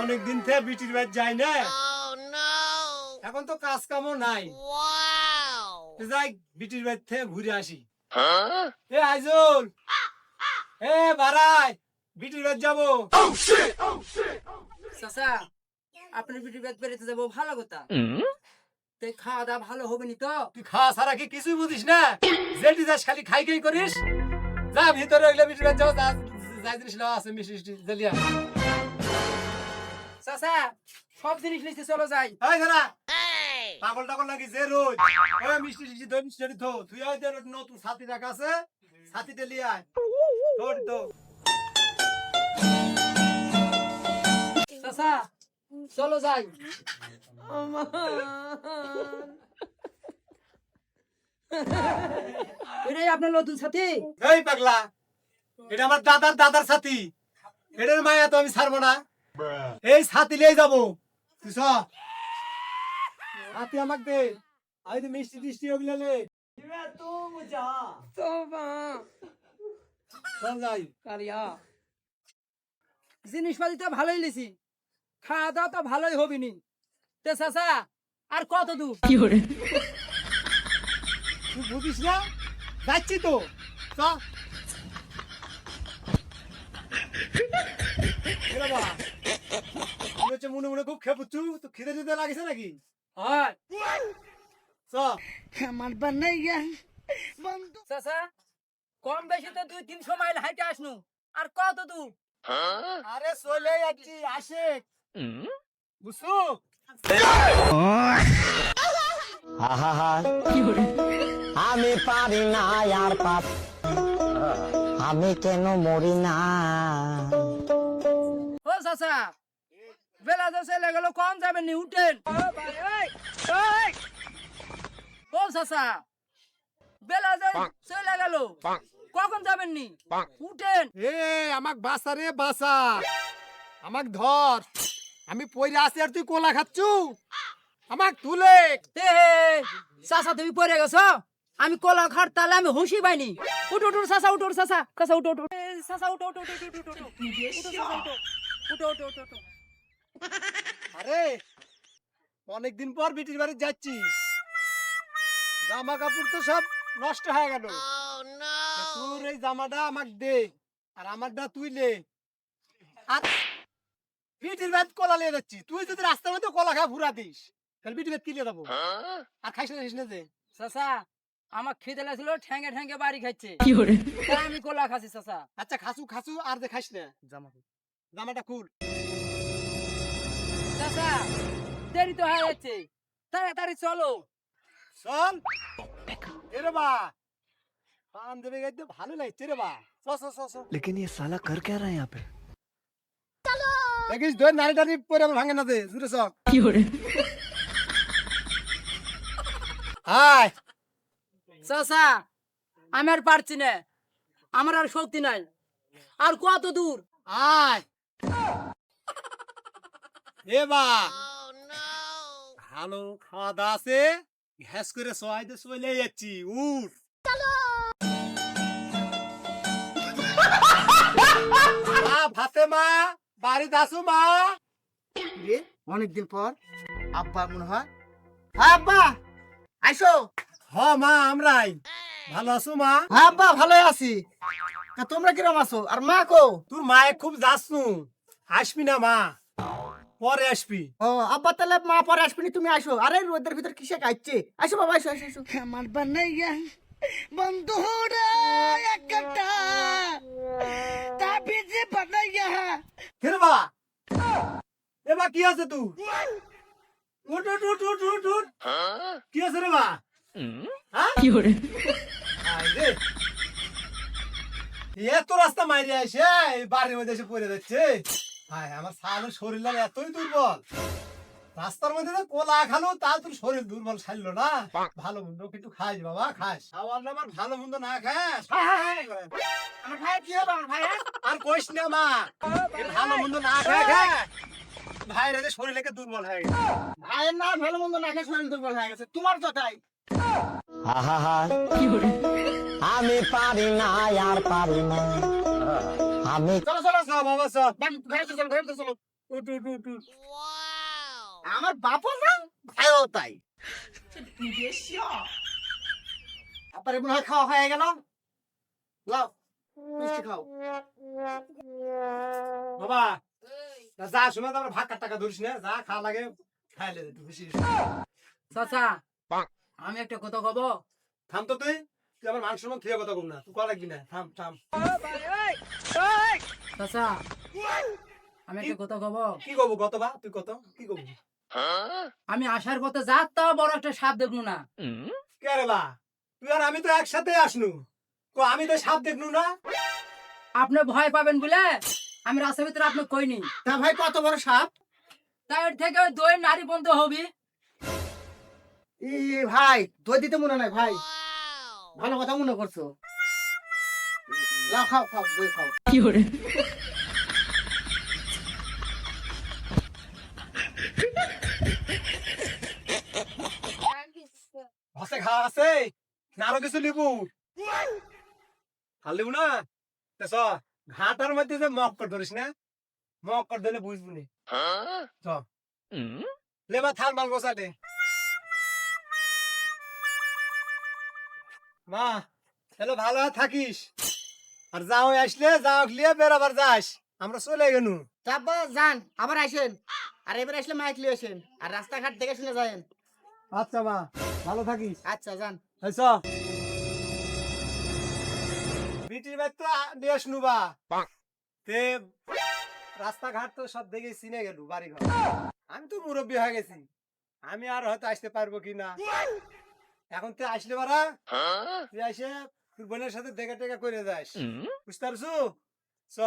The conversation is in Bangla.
অনেকদিন থেকে বিটির বাড়ি যাই না। এখন তো কাজ কামও নাই। যাই বিটির বাড়ি থেকে ঘুরে আসি। এ আইজুল! এ বারাই বিটির বাড়ি যাব। চাচা আপনি বিটি বেদ বেরোতে যাব ভালো কথা। তো খাওয়া দাওয়া ভালো হবে নি তো? তুই খাওয়া ছাড়া কি কিছুই বুঝিস না? যেটি যাস খালি খাই খাই করিস। যা ভিতরে ওইগুলো বিটির বাড়ি যাও যা যাই জিনিস নেওয়া আছে মিষ্টি মিষ্টি জ্বালিয়া চাচা সব জিনিস নিতে চলো যাই। এই ধরা পাগল টাগল নাকি যে রোজ? ওই মিষ্টি মিষ্টি দই মিষ্টি ধো তুই ওই যে নতুন ছাতি রাখা আছে ছাতিতে লিয়ে আয়। তোর তো চাচা চলো যাই। এটাই আপনার নতুন সাথী এই পাগলা এটা আমার দাদার দাদার ছাতি। এটার মায়া তো আমি ছাড়বো না। এই ছাতি লিয়ে যাব। তুই ছাতি আমাকে দে। আমি তো মিষ্টি টিষ্টি ওগুলো লে। জিনিসপাতি তো ভালোই লিছি। খাওয়া দাওয়া তো ভালোই হবি নি তে চাচা আর কত দূর? তুই বুঝিস না? যাচ্ছি তো। চ। হচ্ছে মনে মনে খুব খেপুচ্ছু তো খিদে লাগিছে নাকি? হয়। বন্ধু। চাচা কম বেশি তো দুই তিনশো মাইল হাইটে আসনু। আর কত দূর? আরে চলে যাচ্ছি আসে বুঝছ? আমি পারি না আর পাপ। আমি কেন মরি না? চাচা। বেলা তো চলে গেল কম যাবেন নি? উঠেন। ও চাচা। বেলা যে চলে গেল কখন যাবেন নি? উঠেন। এ আমাক বাসা রে বাসা আমাক ধর। আমি পয়রা আছি আর তুই কোলা খাচ্ছু? আমাক তুলে। তে চাচা তুমি পড়ে গেছো? আমি কলা খাট তাহলে আমি হুঁশি পাইনি। উঠো উঠো চাচা উঠো চাচা। চাচা উঠো উঠো। চাচা উঠো উঠো উঠো উঠো উঠো উঠো। উঠো। উঠো উঠো উঠো উঠো আরে অনেকদিন পর বিটির বাড়ি যাচ্ছি। জামা কাপড় তো সব নষ্ট হয়ে গেল। তোর এই জামাটা আমাক দে আর আমারটা তুই লে আর বিটির কলা লিয়ে যাচ্ছি। তুই যদি রাস্তার মধ্যে কলা খা ঘুরা দিস তাহলে বিটির লিয়ে যাব? আর খাইস না খাইস না যে। চাচা আমার খিদে লাগছিল ঠ্যাঙ্গে ঠ্যাঙ্গে বাড়ি খাচ্ছে আমি কলা খাচ্ছি চাচা। আচ্ছা খাসু খাসু আর যে খাইস না। জামা জামাটা খুল চাচা দেরি তো হয়ে যাচ্ছে তাড়াতাড়ি চলো চল এরে বা পান দেবে গাইতে ভালো লাগছে রে বা চ চ চ চ लेकिन ये साला कर क्या रहा है यहाँ पे দেখিস ধর নারী টারি পরে আমার ভাঙে না দে জুড়ে চক হাই চাচা আমি আর পারছি না আমার আর শক্তি নাই আর কত দূর আয় এ বা ভালো খাওয়া দাওয়া আছে ঘ্যাস করে সবাই তো চলে যাচ্ছি উঠ ভাতে মা বাড়িতে আসো মা। রে অনেকদিন পর আব্বা মনে হয়। হ্যাঁ আব্বা আইসো। হ মা আমরাই। ভালো আছো মা? হ্যাঁ আব্বা ভালো আছি। তা তোমরা কিরম আছো? আর মা কো? তোর মায়ে খুব যাচ্ছু। আসবি না মা। পরে আসবি। ও আব্বা তাহলে মা পরে আসবিনি তুমি আসো। আরে রোদের ভিতর কিসে কাটছে আসো বাবা আসো আসো আসো। আমার বানাইয়া বন্ধুরা একটা তাবিজ বানাইয়া। ফের বা এবার কি আছে তুই উঠ উঠ উঠ উঠ উঠ উঠ। কি আছে রে বা হ্যাঁ? আয় রে। এত রাস্তা মাইরে আসে বাড়ির মধ্যে এসে পড়ে যাচ্ছে। হায় আমার শরীর লাগে এতই দুর্বল। রাস্তার মধ্যে তো কোলা খালো তা তোর শরীর দুর্বল ছাড়লো না। ভালো মন্দ একটু খাস বাবা খাস আমার ভালো মন্দ না খাস আমার ভাই কি হবে আমার ভাই আর কইস না মা ভালো মন্দ না খায় রে শরীর লেগে দুর্বল হয়ে গেছে। ভাইয়ের না ভালো মন্দ না খেয়ে শরীর দুর্বল হয়ে গেছে। তোমার তো তাই আমি পারি না আর পারি না। আমি চলো চলো বাবা চল ঘরে চলো ঘরে চলো উঠো উঠো উঠো। আমার বাপও না ভাইও তাই। আপনার মনে হয় খাওয়া হয়ে গেল। লাও মিষ্টি খাও। বাবা যা তো আমার ভাগ টাকা ধরিস না যা খাওয়া লাগে খাইলে দে, একটু বেশি। বেশি। চাচা আমি একটা কথা কব। থাম তো তুই তুই আমার মান সম্মান থিয়ে কথা কম না তুই লাগবি না থাম থাম। চাচা আমি একটা কথা কব। কি কব কত বা? তুই কত? কি কব? আমি আসার পথে যাত তাও বড় একটা সাপ দেখলু না। কে রে বা? তুই আর আমি তো একসাথে আসনু। কো আমি তো সাপ দেখনু না? আপনি ভয় পাবেন বলে আমি রাস্তার ভিতরে আপনি কইনি। তা ভাই কত বড় সাপ? তাই থেকে দই নারী বন্ধ হবি। ই ভাই দই দিতে মনে নাই ভাই। ভালো কথা মনে করছ। লাও খাও খাও দই খাও আছে না আরও কিছু লিবু আর না তেস ঘাটার মধ্যে যে মক কর ধরিস না মক কর দিলে বুঝবু নি লেবা থাল মাল বসাতে মা তাহলে ভালো হয়ে থাকিস আর যাও আসলে যাও লিয়ে বেরাবার যাস। আমরা চলে গেলু তারপর যান আবার আসেন। আর এবার আসলে মাইক লিয়ে আসেন। আর রাস্তাঘাট দেখে শুনে যায়েন। আচ্ছা মা ভালো থাকিস। আচ্ছা যান। হয়েছ বিটির তো নিয়ে আসনু বা তে রাস্তাঘাট তো সব দেখে চিনে গেল বাড়ি ঘর আমি তো মুরব্বী হয়ে গেছি। আমি আর হয়তো আসতে পারব কি না। এখন তুই আসলে বারা তুই আসে তোর বোনের সাথে দেখা টেকা করে যাস। বুঝতে পারছ? চ